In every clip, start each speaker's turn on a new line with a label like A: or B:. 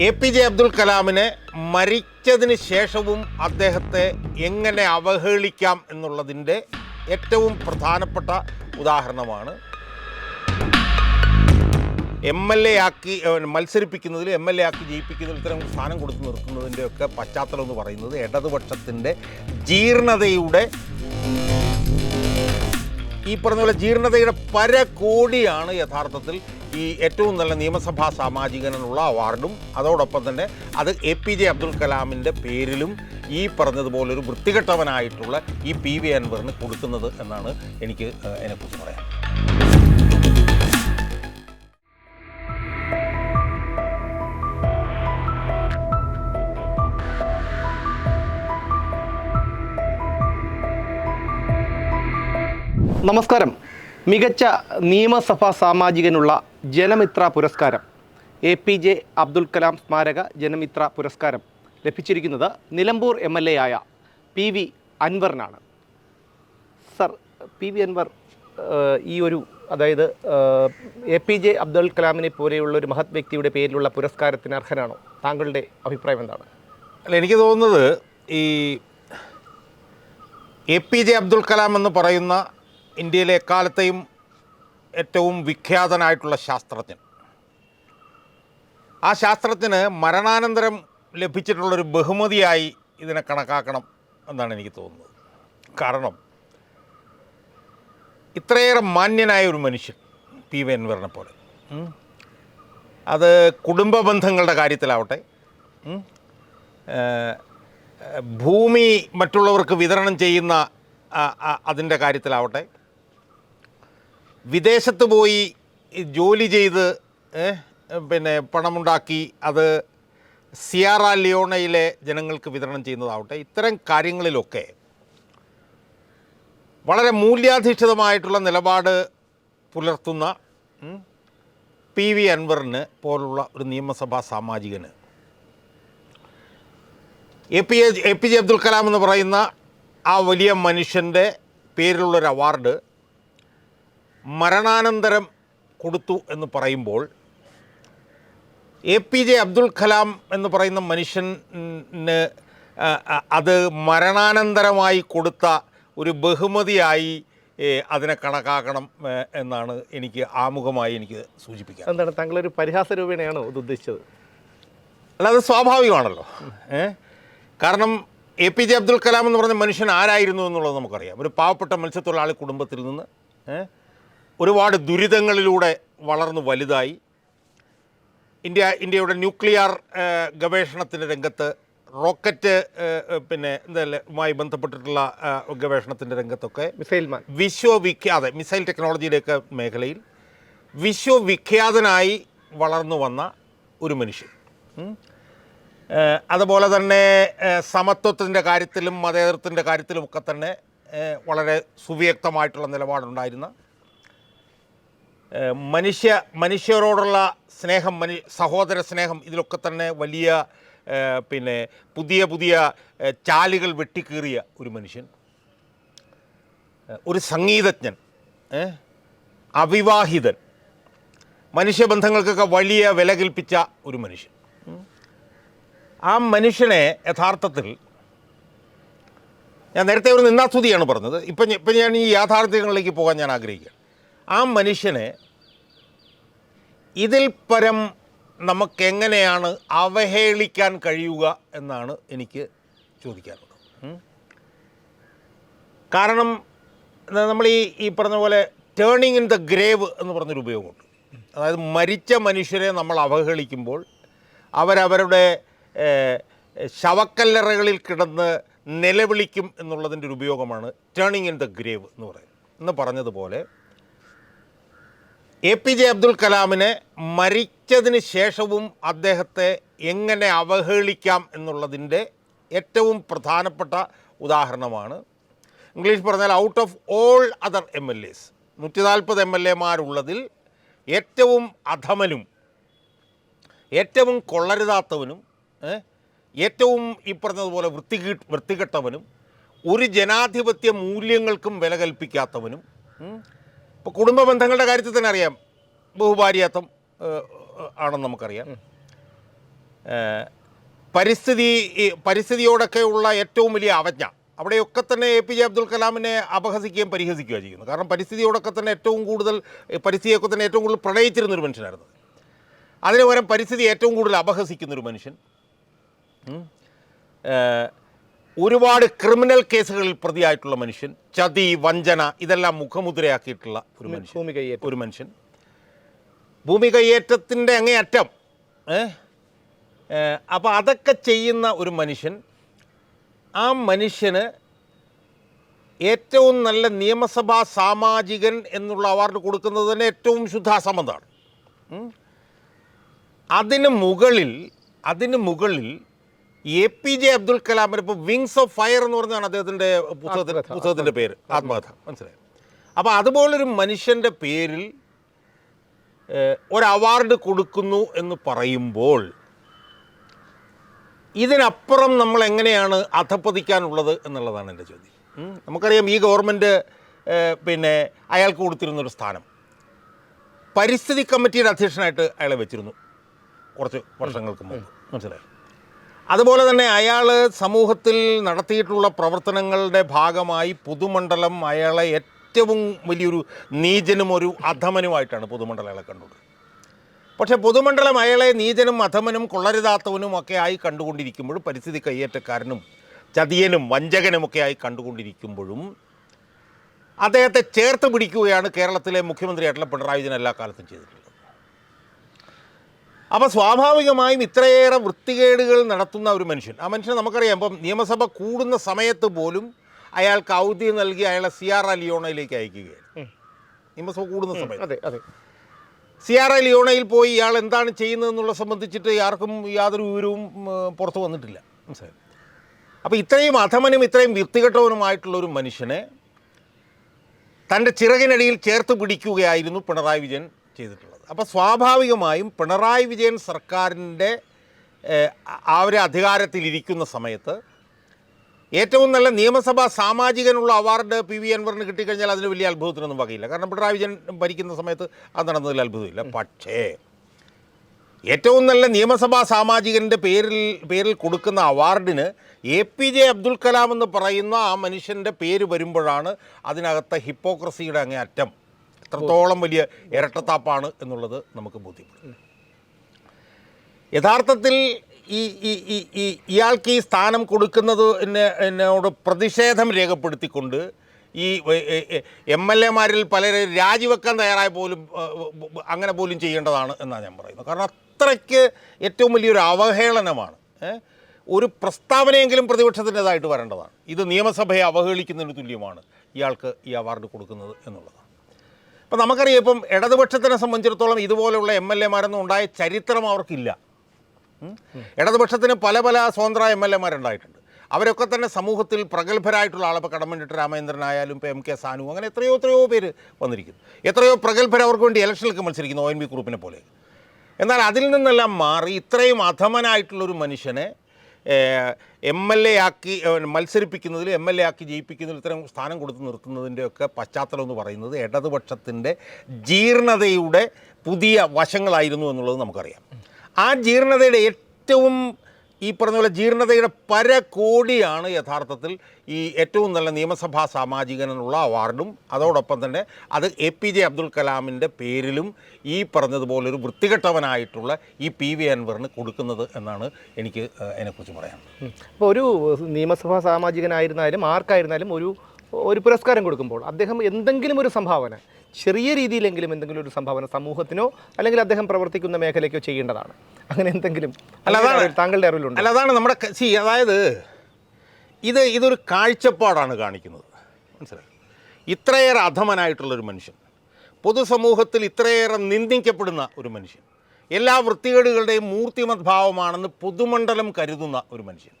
A: A P J Abdul കലാമിനെ മരിച്ചതിന് ശേഷവും അദ്ദേഹത്തെ എങ്ങനെ അവഹേളിക്കാം എന്നുള്ളതിന്റെ ഏറ്റവും പ്രധാനപ്പെട്ട ഉദാഹരണമാണ്. എം എൽ എ ആക്കി മത്സരിപ്പിക്കുന്നതിൽ എം എൽ എ ആക്കി ജയിപ്പിക്കുന്നതിൽ ഇത്തരം സ്ഥാനം കൊടുത്തു നിർത്തുന്നതിന്റെയൊക്കെ പശ്ചാത്തലം എന്ന് പറയുന്നത് ഇടതുപക്ഷത്തിന്റെ ജീർണതയുടെ ഈ പറഞ്ഞ പോലെ ജീർണതയുടെ പരകോടിയാണ് യഥാർത്ഥത്തിൽ ഈ ഏറ്റവും നല്ല നിയമസഭാ സാമാജികനുള്ള അവാർഡും അതോടൊപ്പം തന്നെ അത് എ പി ജെ അബ്ദുൽ കലാമിന്റെ പേരിലും ഈ പറഞ്ഞതുപോലെ ഒരു വൃത്തികെട്ടവനായിട്ടുള്ള ഈ പി വി അൻവറിന് കൊടുക്കുന്നത് എന്നാണ് എനിക്ക് അതിനെക്കുറിച്ച് പറയാൻ.
B: നമസ്കാരം. മികച്ച നിയമസഭാ സാമാജികനുള്ള ജനമിത്ര പുരസ്കാരം. A P J Abdul Kalam സ്മാരക ജനമിത്ര പുരസ്കാരം ലഭിച്ചിരിക്കുന്നത് നിലമ്പൂർ എം എൽ എ ആയ പി വി അൻവറിനാണ്. സർ പി വി അൻവർ ഈ ഒരു അതായത് എ പി ജെ അബ്ദുൽ കലാമിനെ പോലെയുള്ള ഒരു മഹത് വ്യക്തിയുടെ പേരിലുള്ള പുരസ്കാരത്തിന് അർഹനാണോ? താങ്കളുടെ അഭിപ്രായം എന്താണ്?
A: അല്ല എനിക്ക് തോന്നുന്നത് ഈ A P J Abdul Kalam എന്ന് പറയുന്ന ഇന്ത്യയിലെ എക്കാലത്തെയും ഏറ്റവും വിഖ്യാതനായിട്ടുള്ള ശാസ്ത്രജ്ഞൻ. ആ ശാസ്ത്രത്തിന് മരണാനന്തരം ലഭിച്ചിട്ടുള്ളൊരു ബഹുമതിയായി ഇതിനെ കണക്കാക്കണം എന്നാണ് എനിക്ക് തോന്നുന്നത്. കാരണം ഇത്രയേറെ മാന്യനായ ഒരു മനുഷ്യൻ പി വി എൻവറിനെ പോലെ. അത് കുടുംബ ബന്ധങ്ങളുടെ കാര്യത്തിലാവട്ടെ ഭൂമി മറ്റുള്ളവർക്ക് വിതരണം ചെയ്യുന്ന അതിന്റെ കാര്യത്തിലാവട്ടെ വിദേശത്ത് പോയി ജോലി ചെയ്ത് പിന്നെ പണമുണ്ടാക്കി അത് സിയാറ ലിയോണയിലെ ജനങ്ങൾക്ക് വിതരണം ചെയ്യുന്നതാവട്ടെ. ഇത്തരം കാര്യങ്ങളിലൊക്കെ വളരെ മൂല്യാധിഷ്ഠിതമായിട്ടുള്ള നിലപാട് പുലർത്തുന്ന പി വി അൻവറിന് പോലുള്ള ഒരു നിയമസഭാ സാമാജികന്. A P A P J Abdul Kalam എന്ന് പറയുന്ന ആ വലിയ മനുഷ്യന്റെ പേരിലുള്ളൊരു അവാർഡ് മരണാനന്തരം കൊടുത്തു എന്ന് പറയുമ്പോൾ A P J Abdul Kalam എന്ന് പറയുന്ന മനുഷ്യന് അത് മരണാനന്തരമായി കൊടുത്ത ഒരു ബഹുമതിയായി അതിനെ കണക്കാക്കണം എന്നാണ് എനിക്ക് ആമുഖമായി എനിക്ക് സൂചിപ്പിക്കാൻ
B: എന്താണ് താങ്കളൊരു പരിഹാസ രൂപേണയാണോ ഇത് ഉദ്ദേശിച്ചത്?
A: അല്ല അത് സ്വാഭാവികമാണല്ലോ. കാരണം A P J Abdul Kalam എന്ന് പറഞ്ഞ മനുഷ്യൻ ആരായിരുന്നു എന്നുള്ളത് നമുക്കറിയാം. ഒരു പാവപ്പെട്ട മത്സ്യത്തൊഴിലാളി കുടുംബത്തിൽ നിന്ന് ഒരുപാട് ദുരിതങ്ങളിലൂടെ വളർന്നു വലുതായി. ഇന്ത്യ ഇന്ത്യയുടെ ന്യൂക്ലിയർ ഗവേഷണത്തിന്റെ രംഗത്ത് റോക്കറ്റ് പിന്നെ മായി ബന്ധപ്പെട്ടിട്ടുള്ള ഗവേഷണത്തിന്റെ രംഗത്തൊക്കെ
B: മിസൈൽ
A: വിശ്വവിഖ്യാത മിസൈൽ ടെക്നോളജിയുടെയൊക്കെ മേഖലയിൽ വിശ്വവിഖ്യാതനായി വളർന്നു വന്ന ഒരു മനുഷ്യൻ. അതുപോലെ തന്നെ സമത്വത്തിന്റെ കാര്യത്തിലും മതേതരത്തിന്റെ കാര്യത്തിലുമൊക്കെ തന്നെ വളരെ സുവ്യക്തമായിട്ടുള്ള നിലപാടുണ്ടായിരുന്ന മനുഷ്യ മനുഷ്യരോടുള്ള സ്നേഹം മനു സഹോദര സ്നേഹം ഇതിലൊക്കെ തന്നെ വലിയ പിന്നെ പുതിയ പുതിയ ചാലുകൾ വെട്ടിക്കീറിയ ഒരു മനുഷ്യൻ. ഒരു സംഗീതജ്ഞൻ അവിവാഹിതൻ മനുഷ്യബന്ധങ്ങൾക്കൊക്കെ വലിയ വില കൽപ്പിച്ച ഒരു മനുഷ്യൻ. ആ മനുഷ്യനെ യഥാർത്ഥത്തിൽ ഞാൻ നേരത്തെ ഒരു നിന്നാസ്തുതിയാണ് പറഞ്ഞത്. ഇപ്പം ഇപ്പം ഞാൻ ഈ യാഥാർത്ഥ്യങ്ങളിലേക്ക് പോകാൻ ഞാൻ ആഗ്രഹിക്കുകയാണ്. ആ മനുഷ്യനെ ഇതിൽ പരം നമുക്കെങ്ങനെയാണ് അവഹേളിക്കാൻ കഴിയുക എന്നാണ് എനിക്ക് ചോദിക്കാറുള്ളത്. കാരണം നമ്മൾ ഈ ഈ പറഞ്ഞ പോലെ ടേണിങ് ഇൻ ദ ഗ്രേവ് എന്ന് പറഞ്ഞൊരു ഉപയോഗമുണ്ട്. അതായത് മരിച്ച മനുഷ്യരെ നമ്മൾ അവഹേളിക്കുമ്പോൾ അവരവരുടെ ശവക്കല്ലറകളിൽ കിടന്ന് നിലവിളിക്കും എന്നുള്ളതിന്റെ ഒരു ഉപയോഗമാണ് ടേണിങ് ഇൻ ദ ഗ്രേവ് എന്ന് പറയുന്നത്. എന്ന് പറഞ്ഞതുപോലെ എ പി ജെ അബ്ദുൽ കലാമിനെ മരിച്ചതിന് ശേഷവും അദ്ദേഹത്തെ എങ്ങനെ അവഹേളിക്കാം എന്നുള്ളതിന്റെ ഏറ്റവും പ്രധാനപ്പെട്ട ഉദാഹരണമാണ്. ഇംഗ്ലീഷ് പറഞ്ഞാൽ out of all other M L S നൂറ്റി നാൽപ്പത് എം എൽ എമാരുള്ളതിൽ ഏറ്റവും അധമനും ഏറ്റവും കൊള്ളരുതാത്തവനും ഏറ്റവും ഈ പറഞ്ഞതുപോലെ വൃത്തികീ വൃത്തികെട്ടവനും ഒരു ജനാധിപത്യ മൂല്യങ്ങൾക്കും വില കൽപ്പിക്കാത്തവനും ഇപ്പോൾ കുടുംബ ബന്ധങ്ങളുടെ കാര്യത്തിൽ തന്നെ അറിയാം. ബഹുഭാര്യാത്വം ആണെന്ന് നമുക്കറിയാം. പരിസ്ഥിതി പരിസ്ഥിതിയോടൊക്കെയുള്ള ഏറ്റവും വലിയ അവജ്ഞ. അവിടെയൊക്കെ തന്നെ എ പി ജെ അബ്ദുൽ കലാമിനെ അപഹസിക്കുകയും പരിഹസിക്കുകയും ചെയ്യുന്നു. കാരണം പരിസ്ഥിതിയോടൊക്കെ തന്നെ ഏറ്റവും കൂടുതൽ പരിസ്ഥിതിയൊക്കെ തന്നെ ഏറ്റവും കൂടുതൽ പ്രണയിച്ചിരുന്നൊരു മനുഷ്യനായിരുന്നു. അതിന് പകരം പരിസ്ഥിതി ഏറ്റവും കൂടുതൽ അപഹസിക്കുന്നൊരു മനുഷ്യൻ. ഒരുപാട് ക്രിമിനൽ കേസുകളിൽ പ്രതിയായിട്ടുള്ള മനുഷ്യൻ ചതി വഞ്ചന ഇതെല്ലാം മുഖമുദ്രയാക്കിയിട്ടുള്ള ഒരു മനുഷ്യൻ.
B: ഭൂമി കയ്യേറ്റം
A: ഒരു മനുഷ്യൻ. ഭൂമി കയ്യേറ്റത്തിന്റെ അങ്ങേയറ്റം അപ്പോൾ അതൊക്കെ ചെയ്യുന്ന ഒരു മനുഷ്യൻ ആ മനുഷ്യന് ഏറ്റവും നല്ല നിയമസഭാ സാമാജികൻ എന്നുള്ള അവാർഡ് കൊടുക്കുന്നത് തന്നെ ഏറ്റവും ശുദ്ധാസംബന്ധമാണ് ഉം. അതിന് മുകളിൽ അതിന് മുകളിൽ എ പി ജെ അബ്ദുൽ കലാമിന് ഇപ്പോൾ വിങ്സ് ഓഫ് ഫയർ എന്ന് പറഞ്ഞാണ് അദ്ദേഹത്തിന്റെ
B: പുസ്തകത്തിന്റെ.
A: പുസ്തകത്തിന്റെ പേര്. ആത്മകഥ. മനസ്സിലായി. അപ്പോൾ അതുപോലൊരു മനുഷ്യന്റെ പേരിൽ ഒരു അവാർഡ് കൊടുക്കുന്നു എന്ന് പറയുമ്പോൾ ഇതിനപ്പുറം നമ്മൾ എങ്ങനെയാണ് അധപ്പതിക്കാനുള്ളത് എന്നുള്ളതാണ് എന്റെ ചോദ്യം. നമുക്കറിയാം ഈ ഗവൺമെന്റ് പിന്നെ അയാൾക്ക് കൊടുത്തിരുന്നൊരു സ്ഥാനം. പരിസ്ഥിതി കമ്മിറ്റിയുടെ അധ്യക്ഷനായിട്ട് അയാളെ വെച്ചിരുന്നു കുറച്ച് വർഷങ്ങൾക്ക് മുമ്പ്. മനസ്സിലായി? അതുപോലെ തന്നെ അയാൾ സമൂഹത്തിൽ നടത്തിയിട്ടുള്ള പ്രവർത്തനങ്ങളുടെ ഭാഗമായി പുതുമണ്ഡലം അയാളെ ഏറ്റവും വലിയൊരു നീചനും ഒരു അധമനുമായിട്ടാണ് പൊതുമണ്ഡലം അയാളെ കണ്ടത്. പക്ഷേ പൊതുമണ്ഡലം അയാളെ നീചനും അധമനും കൊള്ളരുതാത്തവനും ഒക്കെ ആയി കണ്ടുകൊണ്ടിരിക്കുമ്പോഴും പരിസ്ഥിതി കയ്യേറ്റക്കാരനും ചതിയനും വഞ്ചകനുമൊക്കെ ആയി കണ്ടുകൊണ്ടിരിക്കുമ്പോഴും അദ്ദേഹത്തെ ചേർത്ത് പിടിക്കുകയാണ് കേരളത്തിലെ മുഖ്യമന്ത്രിയായിട്ടുള്ള പിണറായി വിജയൻ എല്ലാ കാലത്തും ചെയ്തിട്ടുള്ളത്. അപ്പോൾ സ്വാഭാവികമായും ഇത്രയേറെ വൃത്തികേടുകൾ നടത്തുന്ന ഒരു മനുഷ്യൻ. ആ മനുഷ്യനെ നമുക്കറിയാം ഇപ്പം നിയമസഭ കൂടുന്ന സമയത്ത് പോലും അയാൾക്ക് ഔദ്യ നൽകി അയാളെ സിയാറ ലിയോണയിലേക്ക് അയക്കുകയാണ്. നിയമസഭ കൂടുന്ന സമയത്ത്.
B: അതെ അതെ.
A: സിയാറ ലിയോണയിൽ പോയി ഇയാൾ എന്താണ് ചെയ്യുന്നതെന്നുള്ള സംബന്ധിച്ചിട്ട് ആർക്കും യാതൊരു വിവരവും പുറത്തു വന്നിട്ടില്ല. മനസ്സിലായി? അപ്പോൾ ഇത്രയും അധമനും ഇത്രയും വൃത്തികെട്ടവനുമായിട്ടുള്ളൊരു മനുഷ്യനെ തന്റെ ചിറകിനടിയിൽ ചേർത്ത് പിടിക്കുകയായിരുന്നു പിണറായി വിജയൻ ചെയ്തിട്ടുള്ളത്. അപ്പോൾ സ്വാഭാവികമായും പിണറായി വിജയൻ സർക്കാരിന്റെ ഒരു അധികാരത്തിലിരിക്കുന്ന സമയത്ത് ഏറ്റവും നല്ല നിയമസഭാ സാമാജികനുള്ള അവാർഡ് പി വി അൻവറിന് കിട്ടിക്കഴിഞ്ഞാൽ അതിന് വലിയ അത്ഭുതത്തിനൊന്നും വകയില്ല. കാരണം പിണറായി വിജയൻ ഭരിക്കുന്ന സമയത്ത് അത് നടന്നതിൽ അത്ഭുതമില്ല. പക്ഷേ ഏറ്റവും നല്ല നിയമസഭാ സാമാജികന്റെ പേരിൽ പേരിൽ കൊടുക്കുന്ന അവാർഡിന് A P J Abdul Kalam എന്ന് പറയുന്ന ആ മനുഷ്യന്റെ പേര് വരുമ്പോഴാണ് അതിനകത്തെ ഹിപ്പോക്രസിയുടെ അങ്ങേ അറ്റം. എത്രത്തോളം വലിയ ഇരട്ടത്താപ്പാണ് എന്നുള്ളത് നമുക്ക് ബോധ്യപ്പെടും. യഥാർത്ഥത്തിൽ ഈ ഈ ഈ ഇയാൾക്ക് ഈ സ്ഥാനം കൊടുക്കുന്നത് എന്നെ എന്നോട് പ്രതിഷേധം രേഖപ്പെടുത്തിക്കൊണ്ട് ഈ എം എൽ എമാരിൽ പലരെ രാജിവെക്കാൻ തയ്യാറായ പോലും അങ്ങനെ പോലും ചെയ്യേണ്ടതാണ് എന്നാണ് ഞാൻ പറയുന്നത്. കാരണം അത്രയ്ക്ക് ഏറ്റവും വലിയൊരു അവഹേളനമാണ്. ഒരു പ്രസ്താവനയെങ്കിലും പ്രതിപക്ഷത്തിന്റെതായിട്ട് വരേണ്ടതാണ്. ഇത് നിയമസഭയെ അവഹേളിക്കുന്നതിന് തുല്യമാണ് ഇയാൾക്ക് ഈ അവാർഡ് കൊടുക്കുന്നത് എന്നുള്ളതാണ് അപ്പം നമുക്കറിയാം ഇപ്പം ഇടതുപക്ഷത്തിനെ സംബന്ധിച്ചിടത്തോളം ഇതുപോലെയുള്ള എം എൽ എമാരൊന്നും ഉണ്ടായ ചരിത്രം അവർക്കില്ല. ഇടതുപക്ഷത്തിന് പല പല സ്വതന്ത്ര എം എൽ എമാരുണ്ടായിട്ടുണ്ട് അവരൊക്കെ തന്നെ സമൂഹത്തിൽ പ്രഗത്ഭരായിട്ടുള്ള ആളെ ഇപ്പോൾ കടമനിട്ട് രാമചന്ദ്രനായാലും ഇപ്പോൾ എം കെ സാനു അങ്ങനെ എത്രയോ എത്രയോ പേര് വന്നിരിക്കുന്നു. എത്രയോ പ്രഗത്ഭർ അവർക്ക് വേണ്ടി ഇലക്ഷനിലേക്ക് മത്സരിക്കുന്നു ഒ എൻ വി ഗ്രൂപ്പിനെ പോലെ. എന്നാൽ അതിൽ നിന്നെല്ലാം മാറി ഇത്രയും അധമനായിട്ടുള്ളൊരു മനുഷ്യനെ എം എൽ എ ആക്കി മത്സരിപ്പിക്കുന്നതിൽ എം എൽ എ ആക്കി ജയിപ്പിക്കുന്നതിൽ ഇത്തരം സ്ഥാനം കൊടുത്ത് നിർത്തുന്നതിന്റെയൊക്കെ പശ്ചാത്തലം എന്ന് പറയുന്നത് ഇടതുപക്ഷത്തിന്റെ ജീർണതയുടെ പുതിയ വശങ്ങളായിരുന്നു എന്നുള്ളത് നമുക്കറിയാം. ആ ജീർണതയുടെ ഏറ്റവും ഈ പറഞ്ഞ പോലെ ജീർണതയുടെ പരകോടിയാണ് യഥാർത്ഥത്തിൽ ഈ ഏറ്റവും നല്ല നിയമസഭാ സാമാജികനുള്ള അവാർഡും. അതോടൊപ്പം തന്നെ അത് എ പി ജെ അബ്ദുൽ കലാമിന്റെ പേരിലും ഈ പറഞ്ഞതുപോലെ ഒരു വൃത്തികെട്ടവനായിട്ടുള്ള ഈ പി വി അൻവറിന് കൊടുക്കുന്നത് എന്നാണ് എനിക്ക് അതിനെക്കുറിച്ച് പറയാൻ
B: അപ്പോൾ ഒരു നിയമസഭാ സാമാജികനായിരുന്നാലും ആർക്കായിരുന്നാലും ഒരു ഒരു പുരസ്കാരം കൊടുക്കുമ്പോൾ അദ്ദേഹം എന്തെങ്കിലും ഒരു സംഭാവന ചെറിയ രീതിയിലെങ്കിലും എന്തെങ്കിലും ഒരു സംഭാവന സമൂഹത്തിനോ അല്ലെങ്കിൽ അദ്ദേഹം പ്രവർത്തിക്കുന്ന മേഖലയ്ക്കോ ചെയ്യേണ്ടതാണ്. അങ്ങനെ എന്തെങ്കിലും
A: അല്ല, അതാണ്-
B: താങ്കളുടെ അറിവിലുണ്ട്?
A: അല്ല അതാണ് നമ്മുടെ സി അതായത് ഇത് ഇതൊരു കാഴ്ചപ്പാടാണ് കാണിക്കുന്നത്. മനസ്സിലായി? ഇത്രയേറെ അധമനായിട്ടുള്ളൊരു മനുഷ്യൻ പൊതുസമൂഹത്തിൽ ഇത്രയേറെ നിന്ദിക്കപ്പെടുന്ന ഒരു മനുഷ്യൻ എല്ലാ വൃത്തികേടുകളുടെയും മൂർത്തിമദ്ഭാവമാണെന്ന് പൊതുമണ്ഡലം കരുതുന്ന ഒരു മനുഷ്യൻ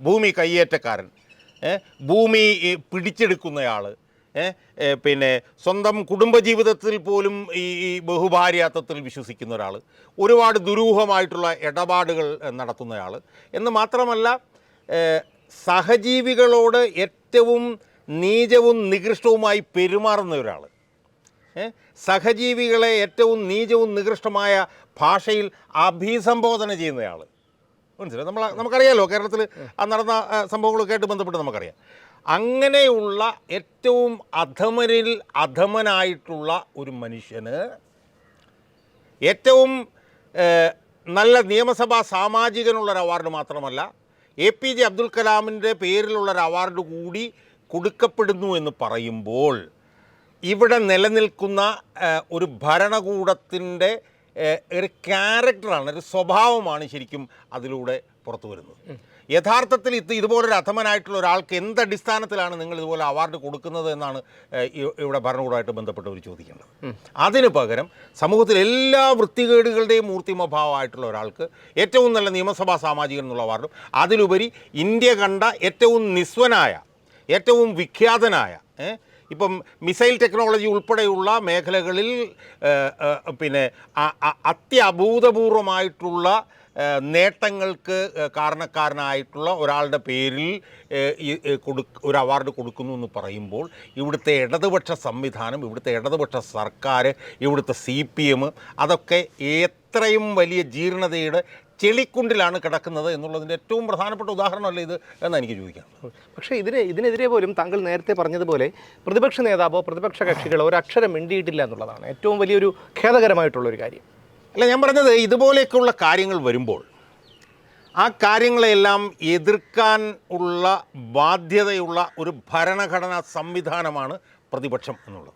A: ഭൂമി കയ്യേറ്റക്കാരൻ ഭൂമി പിടിച്ചെടുക്കുന്നയാൾ പിന്നെ സ്വന്തം കുടുംബജീവിതത്തിൽ പോലും ഈ ബഹുഭാര്യാത്വത്തിൽ വിശ്വസിക്കുന്ന ഒരാൾ ഒരുപാട് ദുരൂഹമായിട്ടുള്ള ഇടപാടുകൾ നടത്തുന്നയാൾ എന്ന് മാത്രമല്ല സഹജീവികളോട് ഏറ്റവും നീചവും നികൃഷ്ടവുമായി പെരുമാറുന്ന ഒരാൾ സഹജീവികളെ ഏറ്റവും നീചവും നികൃഷ്ടമായ ഭാഷയിൽ അഭിസംബോധന ചെയ്യുന്നയാൾ മനസ്സിലായി? നമ്മൾ നമുക്കറിയാലോ കേരളത്തിൽ നടന്ന സംഭവങ്ങളൊക്കെ ആയിട്ട് ബന്ധപ്പെട്ട് നമുക്കറിയാം. അങ്ങനെയുള്ള ഏറ്റവും അധമരിൽ അധമനായിട്ടുള്ള ഒരു മനുഷ്യന് ഏറ്റവും നല്ല നിയമസഭാ സാമാജികനുള്ളൊരു അവാർഡ് മാത്രമല്ല എ പി ജെ അബ്ദുൽ കലാമിന്റെ പേരിലുള്ളൊരു അവാർഡ് കൂടി കൊടുക്കപ്പെടുന്നു എന്ന് പറയുമ്പോൾ ഇവിടെ നിലനിൽക്കുന്ന ഒരു ഭരണകൂടത്തിന്റെ ഒരു ക്യാരക്ടറാണ് ഒരു സ്വഭാവമാണ് ശരിക്കും അതിലൂടെ പുറത്തു വരുന്നത്. യഥാർത്ഥത്തിൽ ഇത് ഇതുപോലൊരു അധമനായിട്ടുള്ള ഒരാൾക്ക് എന്ത് അടിസ്ഥാനത്തിലാണ് നിങ്ങൾ ഇതുപോലെ അവാർഡ് കൊടുക്കുന്നത് എന്നാണ് ഇവിടെ ഭരണകൂടമായിട്ട് ബന്ധപ്പെട്ടവർ ചോദിക്കേണ്ടത്. അതിന് പകരം സമൂഹത്തിൽ എല്ലാ വൃത്തികേടുകളുടെയും മൂർത്തിമഭാവമായിട്ടുള്ള ഒരാൾക്ക് ഏറ്റവും നല്ല നിയമസഭാ സാമാജികൻ എന്നുള്ള അവാർഡും അതിലുപരി ഇന്ത്യ കണ്ട ഏറ്റവും നിസ്വനായ ഏറ്റവും വിഖ്യാതനായ ഇപ്പം മിസൈൽ ടെക്നോളജി ഉൾപ്പെടെയുള്ള മേഖലകളിൽ പിന്നെ അത്യഭൂതപൂർവമായിട്ടുള്ള നേട്ടങ്ങൾക്ക് കാരണക്കാരനായിട്ടുള്ള ഒരാളുടെ പേരിൽ കൊടുക്ക കൊടു ഒരു അവാർഡ് കൊടുക്കുന്നു എന്ന് പറയുമ്പോൾ ഇവിടുത്തെ ഇടതുപക്ഷ സംവിധാനം ഇവിടുത്തെ ഇടതുപക്ഷ സർക്കാർ ഇവിടുത്തെ സി പി എം അതൊക്കെ എത്രയും വലിയ ജീർണതയുടെ ചെളിക്കുണ്ടിലാണ് കിടക്കുന്നത് എന്നുള്ളതിന്റെ ഏറ്റവും പ്രധാനപ്പെട്ട ഉദാഹരണമല്ലേ ഇത് എന്ന് എനിക്ക് ചോദിക്കാം.
B: പക്ഷേ ഇതിന് ഇതിനെതിരെ പോലും താങ്കൾ നേരത്തെ പറഞ്ഞതുപോലെ പ്രതിപക്ഷ നേതാവോ പ്രതിപക്ഷ കക്ഷികളോ ഒരു അക്ഷരം മിണ്ടിയിട്ടില്ല എന്നുള്ളതാണ് ഏറ്റവും വലിയൊരു ഖേദകരമായിട്ടുള്ള ഒരു കാര്യം.
A: അല്ല ഞാൻ പറഞ്ഞത് ഇതുപോലെയൊക്കെയുള്ള കാര്യങ്ങൾ വരുമ്പോൾ ആ കാര്യങ്ങളെല്ലാം എതിർക്കാൻ ഉള്ള ബാധ്യതയുള്ള ഒരു ഭരണഘടനാ സംവിധാനമാണ് പ്രതിപക്ഷം എന്നുള്ളത്.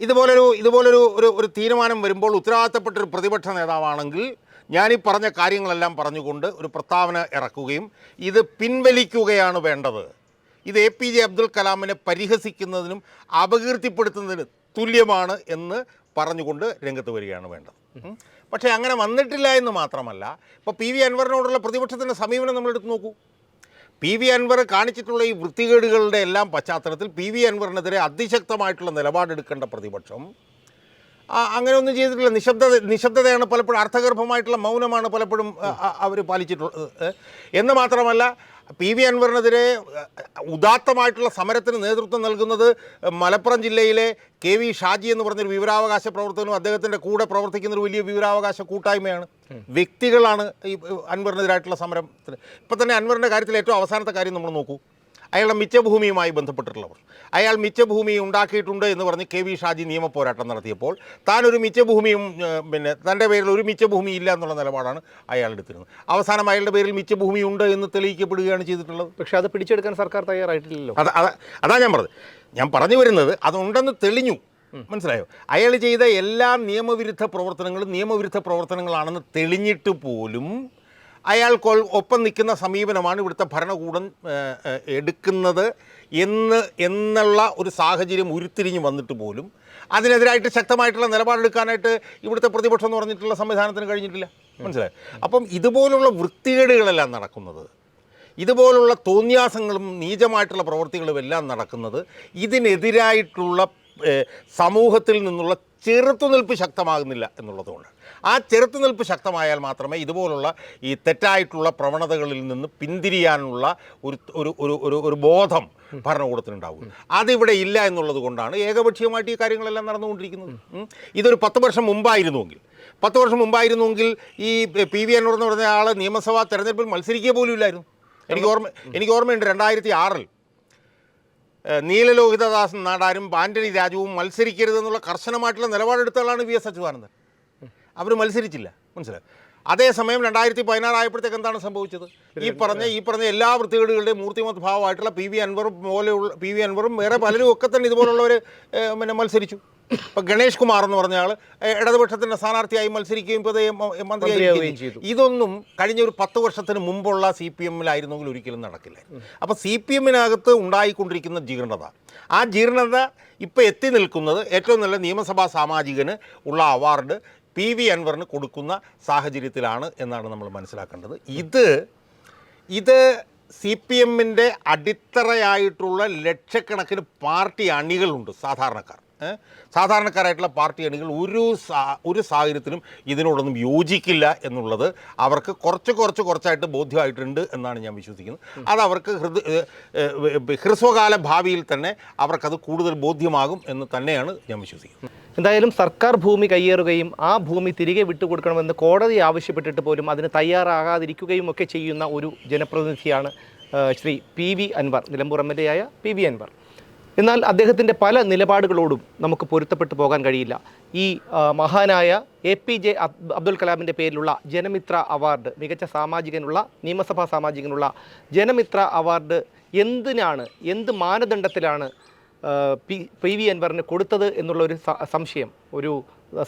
A: ഇതുപോലൊരു ഇതുപോലൊരു ഒരു ഒരു തീരുമാനം വരുമ്പോൾ ഉത്തരവാദിത്തപ്പെട്ടൊരു പ്രതിപക്ഷ നേതാവാണെങ്കിൽ ഞാൻ ഈ പറഞ്ഞ കാര്യങ്ങളെല്ലാം പറഞ്ഞുകൊണ്ട് ഒരു പ്രസ്താവന ഇറക്കുകയും ഇത് പിൻവലിക്കുകയാണ് വേണ്ടത്. ഇത് എ പി ജെ അബ്ദുൽ കലാമിനെ പരിഹസിക്കുന്നതിനും അപകീർത്തിപ്പെടുത്തുന്നതിനും തുല്യമാണ് എന്ന് പറഞ്ഞുകൊണ്ട് രംഗത്ത് വരികയാണ് വേണ്ടത്. പക്ഷേ അങ്ങനെ വന്നിട്ടില്ല എന്ന് മാത്രമല്ല ഇപ്പോൾ പി വി അൻവറിനോടുള്ള പ്രതിപക്ഷത്തിന്റെ സമീപനം എടുത്തു നോക്കൂ പി വി അൻവർ കാണിച്ചിട്ടുള്ള ഈ വൃത്തികേടുകളുടെ എല്ലാം പശ്ചാത്തലത്തിൽ പി വി അൻവറിനെതിരെ അതിശക്തമായിട്ടുള്ള നിലപാടെടുക്കേണ്ട പ്രതിപക്ഷം അങ്ങനെ ഒന്നും ചെയ്തിട്ടില്ല നിശബ്ദത നിശബ്ദതയാണ് പലപ്പോഴും അർത്ഥഗർഭമായിട്ടുള്ള മൗനമാണ് പലപ്പോഴും അവർ പാലിച്ചിട്ടുള്ളത്. എന്ന് മാത്രമല്ല പി വി അൻവറിനെതിരെ ഉദാത്തമായിട്ടുള്ള സമരത്തിന് നേതൃത്വം നൽകുന്നത് മലപ്പുറം ജില്ലയിലെ കെ വി ഷാജി എന്ന് പറഞ്ഞൊരു വിവരാവകാശ പ്രവർത്തകനും അദ്ദേഹത്തിന്റെ കൂടെ പ്രവർത്തിക്കുന്ന ഒരു വലിയ വിവരാവകാശ കൂട്ടായ്മയാണ്. വ്യക്തികളാണ് ഈ അൻവറിനെതിരായിട്ടുള്ള സമരത്തിന് ഇപ്പം തന്നെ അൻവറിന്റെ കാര്യത്തിൽ ഏറ്റവും അവസാനത്തെ കാര്യം നമ്മൾ നോക്കൂ. അയാളുടെ മിച്ചഭൂമിയുമായി ബന്ധപ്പെട്ടിട്ടുള്ളവർ. അയാൾ മിച്ചഭൂമി ഉണ്ടാക്കിയിട്ടുണ്ട് എന്ന് പറഞ്ഞ് കെ വി ഷാജി നിയമ പോരാട്ടം നടത്തിയപ്പോൾ താനൊരു മിച്ചഭൂമിയും പിന്നെ തന്റെ പേരിൽ ഒരു മിച്ചഭൂമി ഇല്ല എന്നുള്ള നിലപാടാണ് അയാൾ എടുത്തിരുന്നത്. അവസാനം അയാളുടെ പേരിൽ മിച്ചഭൂമി ഉണ്ട് എന്ന് തെളിയിക്കപ്പെടുകയാണ് ചെയ്തിട്ടുള്ളത്.
B: പക്ഷേ അത് പിടിച്ചെടുക്കാൻ സർക്കാർ തയ്യാറായിട്ടില്ലല്ലോ.
A: അത അത അതാ ഞാൻ പറഞ്ഞത്. ഞാൻ പറഞ്ഞു വരുന്നത് അതുണ്ടെന്ന് തെളിഞ്ഞു. മനസ്സിലായോ? അയാൾ ചെയ്ത എല്ലാ നിയമവിരുദ്ധ പ്രവർത്തനങ്ങളും നിയമവിരുദ്ധ പ്രവർത്തനങ്ങളാണെന്ന് തെളിഞ്ഞിട്ട് പോലും അയാൾ കൊൾ- ഒപ്പം നിൽക്കുന്ന സമീപനമാണ് ഇവിടുത്തെ ഭരണകൂടം എടുക്കുന്നത് എന്ന് എന്നുള്ള ഒരു സാഹചര്യം ഉരുത്തിരിഞ്ഞ് വന്നിട്ട് പോലും അതിനെതിരായിട്ട് ശക്തമായിട്ടുള്ള നിലപാടെടുക്കാനായിട്ട് ഇവിടുത്തെ പ്രതിപക്ഷം എന്ന് പറഞ്ഞിട്ടുള്ള സംവിധാനത്തിന് കഴിഞ്ഞിട്ടില്ല. മനസ്സിലായി? അപ്പം ഇതുപോലുള്ള വൃത്തികേടുകളെല്ലാം നടക്കുന്നത് ഇതുപോലുള്ള തോന്നിയാസങ്ങളും നീചമായിട്ടുള്ള പ്രവൃത്തികളും എല്ലാം നടക്കുന്നത് ഇതിനെതിരായിട്ടുള്ള സമൂഹത്തിൽ നിന്നുള്ള ചെറുത്തുനിൽപ്പ് ശക്തമാകുന്നില്ല എന്നുള്ളതുകൊണ്ട്. ആ ചെറുത്തുനിൽപ്പ് ശക്തമായാൽ മാത്രമേ ഇതുപോലുള്ള ഈ തെറ്റായിട്ടുള്ള പ്രവണതകളിൽ നിന്ന് പിന്തിരിയാനുള്ള ഒരു ഒരു ഒരു ഒരു ബോധം ഭരണകൂടത്തിനുണ്ടാവും. അതിവിടെ ഇല്ല എന്നുള്ളത് കൊണ്ടാണ് ഏകപക്ഷീയമായിട്ട് ഈ കാര്യങ്ങളെല്ലാം നടന്നുകൊണ്ടിരിക്കുന്നത്. ഇതൊരു പത്ത് വർഷം മുമ്പായിരുന്നുവെങ്കിൽ പത്ത് വർഷം മുമ്പായിരുന്നുവെങ്കിൽ ഈ പി വി അൻവർ എന്ന് പറഞ്ഞ ആൾ നിയമസഭാ തെരഞ്ഞെടുപ്പിൽ മത്സരിക്കുക പോലും ഇല്ലായിരുന്നു. എനിക്ക് ഓർമ്മ എനിക്ക് ഓർമ്മയുണ്ട് രണ്ടായിരത്തി ആറിൽ നീലലോഹിതദാസൻ നാടാരും ആന്റണി രാജുവും മത്സരിക്കരുതെന്നുള്ള കർശനമായിട്ടുള്ള നിലപാടെടുത്ത ആളാണ് വി എസ് അച്യുതാനന്ദൻ. അവർ മത്സരിച്ചില്ല. മനസ്സിലായി? അതേസമയം രണ്ടായിരത്തി പതിനാറായപ്പോഴത്തേക്ക് എന്താണ് സംഭവിച്ചത്? ഈ പറഞ്ഞ ഈ പറഞ്ഞ എല്ലാ വൃത്തികേടുകളുടെയും മൂർത്തിമത് ഭാവമായിട്ടുള്ള പി വി അൻവറും പോലെയുള്ള പി വി അൻവറും വേറെ പലരും ഒക്കെ തന്നെ ഇതുപോലുള്ളവർ പിന്നെ മത്സരിച്ചു. ഇപ്പം ഗണേഷ് കുമാർ എന്ന് പറഞ്ഞ ആൾ ഇടതുപക്ഷത്തിന്റെ സ്ഥാനാർത്ഥിയായി മത്സരിക്കുകയും ഇപ്പോൾ
B: മന്ത്രിയാവുകയും ചെയ്തു.
A: ഇതൊന്നും കഴിഞ്ഞ ഒരു പത്ത് വർഷത്തിന് മുമ്പുള്ള സി പി എമ്മിലായിരുന്നെങ്കിൽ ഒരിക്കലും നടക്കില്ല അപ്പോൾ സി പി എമ്മിനകത്ത് ഉണ്ടായിക്കൊണ്ടിരിക്കുന്ന ജീർണത ആ ജീർണത ഇപ്പോൾ എത്തി നിൽക്കുന്നത് ഏറ്റവും നല്ല നിയമസഭാ സാമാജികന് ഉള്ള അവാർഡ് പി വി അൻവറിന് കൊടുക്കുന്ന സാഹചര്യത്തിലാണ് എന്നാണ് നമ്മൾ മനസ്സിലാക്കേണ്ടത് ഇത് ഇത് സി പി എമ്മിന്റെ അടിത്തറയായിട്ടുള്ള ലക്ഷക്കണക്കിന് പാർട്ടി അണികളുണ്ട് സാധാരണക്കാർ? സാധാരണക്കാരായിട്ടുള്ള പാർട്ടി അണികൾ ഒരു ഒരു സാഹചര്യത്തിലും ഇതിനോടൊന്നും യോജിക്കില്ല എന്നുള്ളത് അവർക്ക് കുറച്ച് കുറച്ച് കുറച്ചായിട്ട് ബോധ്യമായിട്ടുണ്ട് എന്നാണ് ഞാൻ വിശ്വസിക്കുന്നത് അത് അവർക്ക് ഹൃദ ഏ, ഏ, ഹ്രസ്വകാല ഭാവിയിൽ തന്നെ അവർക്കത് കൂടുതൽ ബോധ്യമാകും എന്ന് തന്നെയാണ് ഞാൻ വിശ്വസിക്കുന്നത്.
B: എന്തായാലും സർക്കാർ ഭൂമി കയ്യേറുകയും ആ ഭൂമി തിരികെ വിട്ടുകൊടുക്കണമെന്ന് കോടതി ആവശ്യപ്പെട്ടിട്ട് പോലും അതിന് തയ്യാറാകാതിരിക്കുകയും ഒക്കെ ചെയ്യുന്ന ഒരു ജനപ്രതിനിധിയാണ് Shri P V Anvar Nilambur M L A ആയ പി വി അൻവർ. എന്നാൽ അദ്ദേഹത്തിന്റെ പല നിലപാടുകളോടും നമുക്ക് പൊരുത്തപ്പെട്ടു പോകാൻ കഴിയില്ല. ഈ മഹാനായ എ പി ജെ അബ് അബ്ദുൽ കലാമിന്റെ പേരിലുള്ള ജനമിത്ര അവാർഡ് മികച്ച സാമാജികനുള്ള നിയമസഭാ സാമാജികനുള്ള ജനമിത്ര അവാർഡ് എന്തിനാണ് എന്ത് മാനദണ്ഡത്തിലാണ് പി പി വി അൻവറിന് കൊടുത്തത് എന്നുള്ള ഒരു സംശയം ഒരു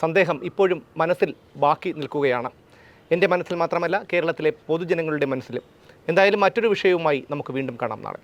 B: സന്ദേഹം ഇപ്പോഴും മനസ്സിൽ ബാക്കി നിൽക്കുകയാണ്. എന്റെ മനസ്സിൽ മാത്രമല്ല കേരളത്തിലെ പൊതുജനങ്ങളുടെ മനസ്സിലും. എന്തായാലും മറ്റൊരു വിഷയവുമായി നമുക്ക് വീണ്ടും കാണാം നാളെ.